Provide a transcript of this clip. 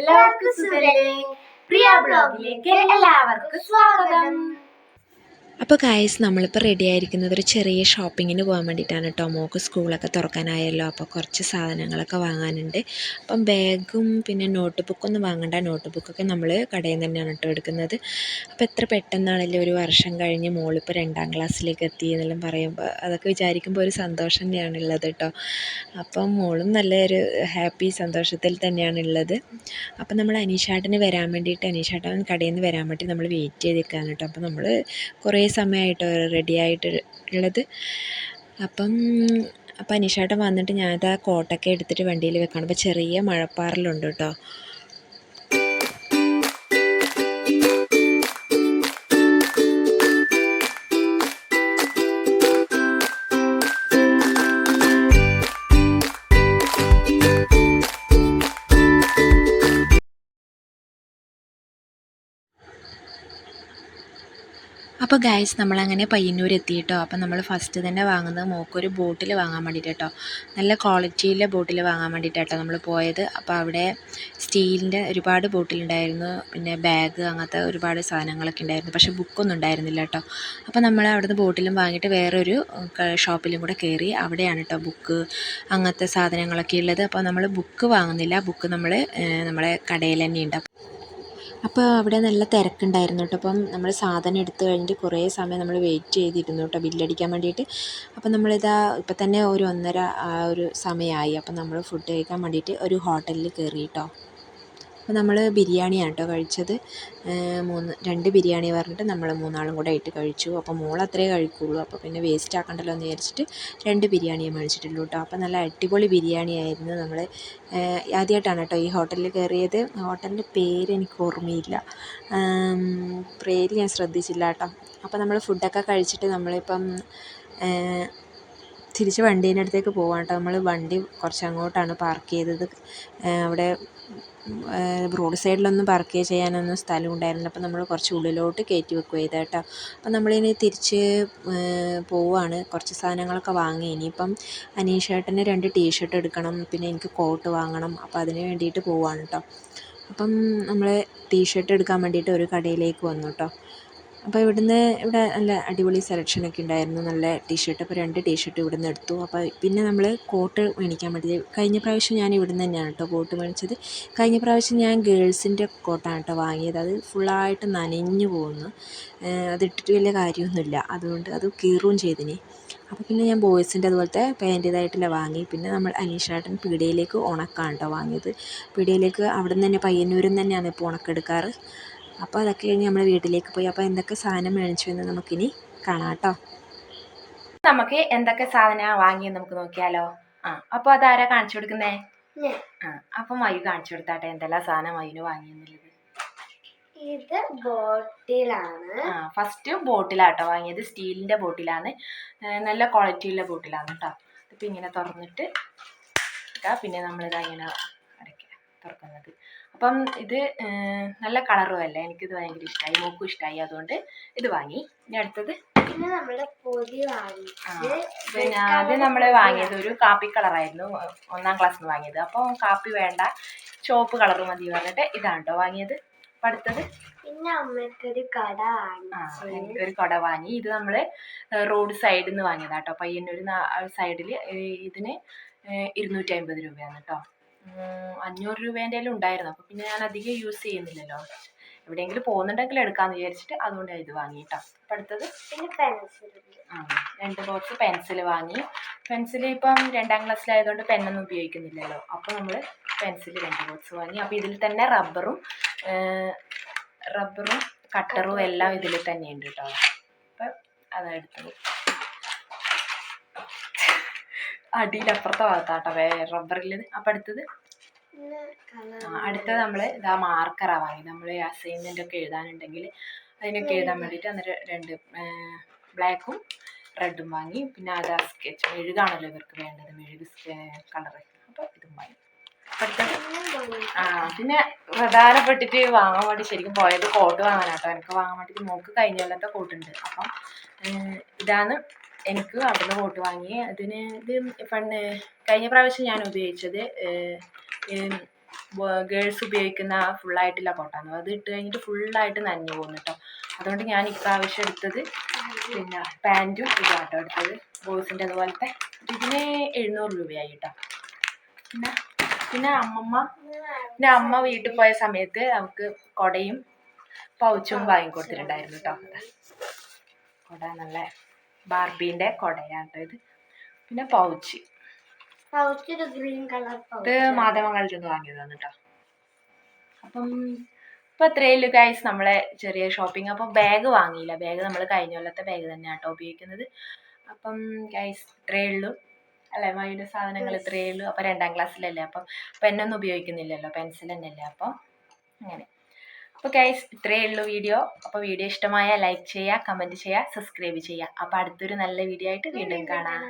എല്ലാവർക്കും സുഖല്ലേ? പ്രിയ ബ്ലോഗിലേക്ക് എല്ലാവർക്കും സ്വാഗതം. അപ്പോൾ കായസ് നമ്മളിപ്പോൾ റെഡി ആയിരിക്കുന്നത് ഒരു ചെറിയ ഷോപ്പിങ്ങിന് പോകാൻ വേണ്ടിയിട്ടാണ് കേട്ടോ മോക്ക് സ്കൂളൊക്കെ തുറക്കാനായല്ലോ. അപ്പോൾ കുറച്ച് സാധനങ്ങളൊക്കെ വാങ്ങാനുണ്ട്. അപ്പം ബാഗും പിന്നെ നോട്ട് ബുക്കൊന്നും വാങ്ങണ്ട. നോട്ട് ബുക്കൊക്കെ നമ്മൾ കടയിൽ നിന്ന് തന്നെയാണ് കേട്ടോ എടുക്കുന്നത്. അപ്പോൾ എത്ര പെട്ടെന്നാണല്ലോ ഒരു വർഷം കഴിഞ്ഞ് മോളിപ്പോൾ രണ്ടാം ക്ലാസ്സിലേക്ക് എത്തി എന്നെല്ലാം പറയുമ്പോൾ അതൊക്കെ വിചാരിക്കുമ്പോൾ ഒരു സന്തോഷം തന്നെയാണ് ഉള്ളത് കേട്ടോ അപ്പം മോളും നല്ലൊരു ഹാപ്പി സന്തോഷത്തിൽ തന്നെയാണ് ഉള്ളത്. അപ്പം നമ്മൾ അനീഷാട്ടിന് വരാൻ വേണ്ടിയിട്ട് അനീഷാട്ടൻ കടയിൽ നിന്ന് വരാൻ വേണ്ടി നമ്മൾ വെയിറ്റ് ചെയ്ത് നിൽക്കുകയാണ് കേട്ടോ അപ്പോൾ നമ്മൾ കുറേ സമയമായിട്ട് റെഡി ആയിട്ട് ഉള്ളത് അപ്പം അപ്പം അനീഷേട്ടൻ വന്നിട്ട് ഞാനിതാ കോട്ടൊക്കെ എടുത്തിട്ട് വണ്ടിയിൽ വെക്കണം. അപ്പം ചെറിയ മഴപ്പാറലുണ്ട് കേട്ടോ. അപ്പോൾ ഗൈസ് നമ്മളങ്ങനെ പയ്യന്നൂർ എത്തി കേട്ടോ അപ്പോൾ നമ്മൾ ഫസ്റ്റ് തന്നെ വാങ്ങുന്നത് മോക്കൊരു ബോട്ടിൽ വാങ്ങാൻ വേണ്ടിയിട്ട് കേട്ടോ നല്ല ക്വാളിറ്റിയിലെ ബോട്ടിൽ വാങ്ങാൻ വേണ്ടിയിട്ടാട്ടോ നമ്മൾ പോയത്. അപ്പോൾ അവിടെ സ്റ്റീലിന്റെ ഒരുപാട് ബോട്ടിലുണ്ടായിരുന്നു. പിന്നെ ബാഗ് അങ്ങനത്തെ ഒരുപാട് സാധനങ്ങളൊക്കെ ഉണ്ടായിരുന്നു. പക്ഷേ ബുക്കൊന്നും ഉണ്ടായിരുന്നില്ല കേട്ടോ അപ്പോൾ നമ്മൾ അവിടുന്ന് ബോട്ടിലും വാങ്ങിയിട്ട് വേറൊരു ഷോപ്പിലും കൂടെ കയറി അവിടെയാണ് കേട്ടോ ബുക്ക് അങ്ങനത്തെ സാധനങ്ങളൊക്കെ ഉള്ളത്. അപ്പോൾ നമ്മൾ ബുക്ക് വാങ്ങുന്നില്ല. ബുക്ക് നമ്മൾ നമ്മളെ കടയിൽ തന്നെ ഉണ്ട് അപ്പോൾ അവിടെ നല്ല തിരക്കുണ്ടായിരുന്നു കേട്ടോ. അപ്പം നമ്മൾ സാധനം എടുത്തു കഴിഞ്ഞിട്ട് കുറേ സമയം നമ്മൾ വെയിറ്റ് ചെയ്തിരുന്നു കേട്ടോ ബില്ലടിക്കാൻ വേണ്ടിയിട്ട്. അപ്പം നമ്മളിതാ ഇപ്പം തന്നെ ഒരു ഒന്നര ആ ഒരു സമയമായി അപ്പം നമ്മൾ ഫുഡ് കഴിക്കാൻ വേണ്ടിയിട്ട് ഒരു ഹോട്ടലിൽ കയറി കേട്ടോ. അപ്പോൾ നമ്മൾ ബിരിയാണിയാണ് കേട്ടോ കഴിച്ചത്. മൂന്ന് രണ്ട് ബിരിയാണി പറഞ്ഞിട്ട് നമ്മൾ മൂന്നാളും കൂടെ ആയിട്ട് കഴിച്ചു. അപ്പോൾ മോൾ അത്രേ കഴിക്കുള്ളൂ. അപ്പോൾ പിന്നെ വേസ്റ്റ് ആക്കണ്ടല്ലോ എന്ന് വിചാരിച്ചിട്ട് രണ്ട് ബിരിയാണിയെ മേടിച്ചിട്ടുള്ളൂ കേട്ടോ. അപ്പോൾ നല്ല അടിപൊളി ബിരിയാണി ആയിരുന്നു നമ്മൾ. ആദ്യമായിട്ടാണ് കേട്ടോ ഈ ഹോട്ടലിൽ കയറിയത്. ഹോട്ടലിന്റെ പേര് എനിക്ക് ഓർമ്മയില്ല. പേര് ഞാൻ ശ്രദ്ധിച്ചില്ല കേട്ടോ. അപ്പോൾ നമ്മൾ ഫുഡൊക്കെ കഴിച്ചിട്ട് നമ്മളിപ്പം തിരിച്ച് വണ്ടീന്റെ അടുത്തേക്ക് പോവാണ് കേട്ടോ നമ്മൾ വണ്ടി കുറച്ച് അങ്ങോട്ടാണ് പാർക്ക് ചെയ്തത് അവിടെ റോഡ് സൈഡിലൊന്നും പാർക്ക് ചെയ്യാനൊന്നും സ്ഥലം ഉണ്ടായിരുന്നില്ല അപ്പോൾ നമ്മൾ കുറച്ച് ഉള്ളിലോട്ട് കയറ്റി വെക്കുക ചെയ്തത് കേട്ടോ അപ്പോൾ നമ്മളിനി തിരിച്ച് പോവുകയാണ് കുറച്ച് സാധനങ്ങളൊക്കെ വാങ്ങി. ഇനിയിപ്പം അനീഷേട്ടന് രണ്ട് ടീഷർട്ട് എടുക്കണം. പിന്നെ എനിക്ക് കോട്ട് വാങ്ങണം. അപ്പോൾ അതിന് വേണ്ടിയിട്ട് പോവുകയാണ് കേട്ടോ അപ്പം നമ്മൾ ടീഷർട്ട് എടുക്കാൻ വേണ്ടിയിട്ട് ഒരു കടയിലേക്ക് വന്നു കേട്ടോ അപ്പോൾ ഇവിടുന്ന് ഇവിടെ നല്ല അടിപൊളി സെലക്ഷനൊക്കെ ഉണ്ടായിരുന്നു. നല്ല ടീഷർട്ട് അപ്പോൾ രണ്ട് ടീഷർട്ട് ഇവിടുന്ന് എടുത്തു. അപ്പോൾ പിന്നെ നമ്മൾ കോട്ട് മേടിക്കാൻ വേണ്ടി കഴിഞ്ഞ പ്രാവശ്യം ഞാൻ ഇവിടുന്ന് തന്നെയാണ് കേട്ടോ കോട്ട് മേടിച്ചത്. കഴിഞ്ഞ പ്രാവശ്യം ഞാൻ ഗേൾസിന്റെ കോട്ടാണ് കേട്ടോ വാങ്ങിയത്. അത് ഫുള്ളായിട്ട് നനഞ്ഞു പോകുന്നു അത് അതിട്ടിട്ട് വലിയ കാര്യമൊന്നുമില്ല. അതുകൊണ്ട് അത് കീറുകയും ചെയ്തിനി അപ്പോൾ പിന്നെ ഞാൻ ബോയ്സിന്റെ അതുപോലത്തെ പാന്റേതായിട്ടില്ല വാങ്ങി. പിന്നെ നമ്മൾ അനീഷേട്ടൻ പീടിയയിലേക്ക് ഉണക്കാണ് കേട്ടോ വാങ്ങിയത്. പീടിയയിലേക്ക് അവിടെ നിന്ന് തന്നെ പയ്യന്നൂരിൽ നിന്ന് തന്നെയാണ് ഇപ്പോൾ ഉണക്കെടുക്കാറ്. അപ്പോൾ അതൊക്കെ കഴിഞ്ഞ് നമ്മൾ വീട്ടിലേക്ക് പോയി. അപ്പോൾ എന്തൊക്കെ സാധനം മേടിച്ചു എന്ന് നമുക്കിനി കാണാം കേട്ടോ. നമുക്ക് എന്തൊക്കെ സാധനമാണ് വാങ്ങിയെന്ന് നമുക്ക് നോക്കിയാലോ? ആ അപ്പോൾ അതാരാ കാണിച്ചു കൊടുക്കുന്നേ? ആ അപ്പം മയു കാണിച്ചു കൊടുത്താട്ടെ എന്തെല്ലാം സാധനം മയുന് വാങ്ങിയെന്നുള്ളത്? ഇത് ബോട്ടിലാണ്. ആ ഫസ്റ്റ് ബോട്ടിലാട്ടോ വാങ്ങിയത്. സ്റ്റീലിന്റെ ബോട്ടിലാണ്. നല്ല ക്വാളിറ്റിയുള്ള ബോട്ടിലാണ് കേട്ടോ ഇപ്പം ഇങ്ങനെ തുറന്നിട്ട് പിന്നെ നമ്മളിതാ ഇങ്ങനെ അടയ്ക്കുക തുറക്കുന്നത്. അപ്പം ഇത് നല്ല കളറും അല്ലേ? എനിക്കിത് ഭയങ്കര ഇഷ്ടമായി മോക്കും ഇഷ്ടമായി അതുകൊണ്ട് ഇത് വാങ്ങി. ഇനി അടുത്തത്. പിന്നെ നമ്മൾ പൊതി പിന്നെ ആദ്യം നമ്മൾ വാങ്ങിയത് ഒരു കാപ്പി കളറായിരുന്നു. ഒന്നാം ക്ലാസ്സിൽ നിന്ന് വാങ്ങിയത്. അപ്പോൾ കാപ്പി വേണ്ട ചുവപ്പ് കളർ മതി പറഞ്ഞിട്ട് ഇതാണ് കേട്ടോ വാങ്ങിയത്. അപ്പം അടുത്തത്. പിന്നെ അമ്മക്കൊരു കട വാങ്ങി ഒരു എനിക്കൊരു കട വാങ്ങി. ഇത് നമ്മൾ റോഡ് സൈഡിൽ നിന്ന് വാങ്ങിയതാട്ടോ. പയ്യന്നൂർ സൈഡിൽ ഇതിന് ഇരുന്നൂറ്റി അമ്പത് രൂപയാണ് കേട്ടോ അഞ്ഞൂറ് രൂപേന്റെ ഉണ്ടായിരുന്നു. അപ്പോൾ പിന്നെ ഞാൻ അധികം യൂസ് ചെയ്യുന്നില്ലല്ലോ. എവിടെയെങ്കിലും പോകുന്നുണ്ടെങ്കിൽ എടുക്കാമെന്ന് വിചാരിച്ചിട്ട് അതുകൊണ്ട് ഇത് വാങ്ങി കേട്ടോ അപ്പം അടുത്തത് പിന്നെ പെൻസിലുണ്ട് ആ രണ്ട് ബോക്സ് പെൻസിൽ വാങ്ങി. പെൻസിൽ ഇപ്പം രണ്ടാം ക്ലാസ്സിലായതുകൊണ്ട് പെന്നൊന്നും ഉപയോഗിക്കുന്നില്ലല്ലോ. അപ്പോൾ നമ്മൾ പെൻസിൽ രണ്ട് ബോക്സ് വാങ്ങി. അപ്പോൾ ഇതിൽ തന്നെ റബ്ബറും റബ്ബറും കട്ടറും എല്ലാം ഇതിൽ തന്നെയുണ്ട് കേട്ടോ. അപ്പം അതാണ് എടുത്തത് അടിയിലപ്പുറത്തെ ഭാഗത്താട്ടോ റബ്ബറിൽ അപ്പം അടുത്തത്? അടുത്തത് നമ്മൾ ഇതാ മാർക്കറാ വാങ്ങി. നമ്മൾ അസൈൻമെന്റ് ഒക്കെ എഴുതാനുണ്ടെങ്കിൽ അതിനൊക്കെ എഴുതാൻ വേണ്ടിയിട്ട് അന്നേരം രണ്ട് ബ്ലാക്കും റെഡും വാങ്ങി. പിന്നെ അതാ സ്കെച്ച് മെഴുകാണല്ലോ ഇവർക്ക് വേണ്ടത് മെഴുക് കളറ് അപ്പോൾ ഇതും വാങ്ങി. ആ പിന്നെ പ്രധാനപ്പെട്ടിട്ട് വാങ്ങാൻ വേണ്ടി ശരിക്കും പോയത് കോട്ട് വാങ്ങാനാട്ടോ. എനിക്ക് വാങ്ങാൻ വേണ്ടിയിട്ട് മോക്ക് കഴിഞ്ഞ കൊല്ലത്തെ കോട്ടുണ്ട്. അപ്പം ഇതാണ് എനിക്ക് അവിടുന്ന് ബോട്ട് വാങ്ങി. അതിന് ഇത് പണ്ട് കഴിഞ്ഞ പ്രാവശ്യം ഞാൻ ഉപയോഗിച്ചത് ഗേൾസ് ഉപയോഗിക്കുന്ന ഫുള്ളായിട്ടുള്ള കോട്ടാണ് അത് ഇട്ട് കഴിഞ്ഞിട്ട് ഫുള്ളായിട്ട് നനഞ്ഞു പോകുന്നു കേട്ടോ അതുകൊണ്ട് ഞാൻ ഇപ്രാവശ്യം എടുത്തത് പിന്നെ പാന്റും ഇതാട്ടോ എടുത്തത്. ബോയ്സിന്റെ അതുപോലത്തെ. ഇതിന് എഴുന്നൂറ് രൂപയായി കേട്ടോ പിന്നെ പിന്നെ അമ്മമ്മ പിന്നെ അമ്മ വീട്ടിൽ പോയ സമയത്ത് നമുക്ക് കൊടയും പൗച്ചും വാങ്ങിക്കൊടുത്തിട്ടുണ്ടായിരുന്നു കേട്ടോ കൊട നല്ല ബാർബീന്റെ കുടയാണ് ഇത്. പിന്നെ പൗച്ച്. ഇത് മാധ്യമങ്ങളിൽ നിന്ന് വാങ്ങിയതാണ് കേട്ടോ അപ്പം ഇപ്പം അത്രയേ ഗൈസ് നമ്മളെ ചെറിയ ഷോപ്പിംഗ് അപ്പം ബാഗ് വാങ്ങിയില്ല. ബാഗ് നമ്മൾ കഴിഞ്ഞ കൊല്ലത്തെ ബാഗ് തന്നെയാണ് കേട്ടോ ഉപയോഗിക്കുന്നത്. അപ്പം ഗൈസ് ഇത്രയേ ഉള്ളൂ. അല്ലേ മയുടെ സാധനങ്ങൾ ഇത്രയേ ഉള്ളൂ. അപ്പം രണ്ടാം ക്ലാസ്സിലല്ലേ അപ്പം പെന്നൊന്നും ഉപയോഗിക്കുന്നില്ലല്ലോ. പെൻസിൽ തന്നെയല്ലേ? അപ്പം അപ്പോൾ ഗൈസ് ഇത്രയേ ഉള്ളൂ വീഡിയോ അപ്പോൾ വീഡിയോ ഇഷ്ടമായ ലൈക്ക് ചെയ്യുക കമന്റ് ചെയ്യുക സബ്സ്ക്രൈബ് ചെയ്യുക അപ്പോൾ അടുത്തൊരു നല്ല വീഡിയോ ആയിട്ട് വീണ്ടും കാണാം.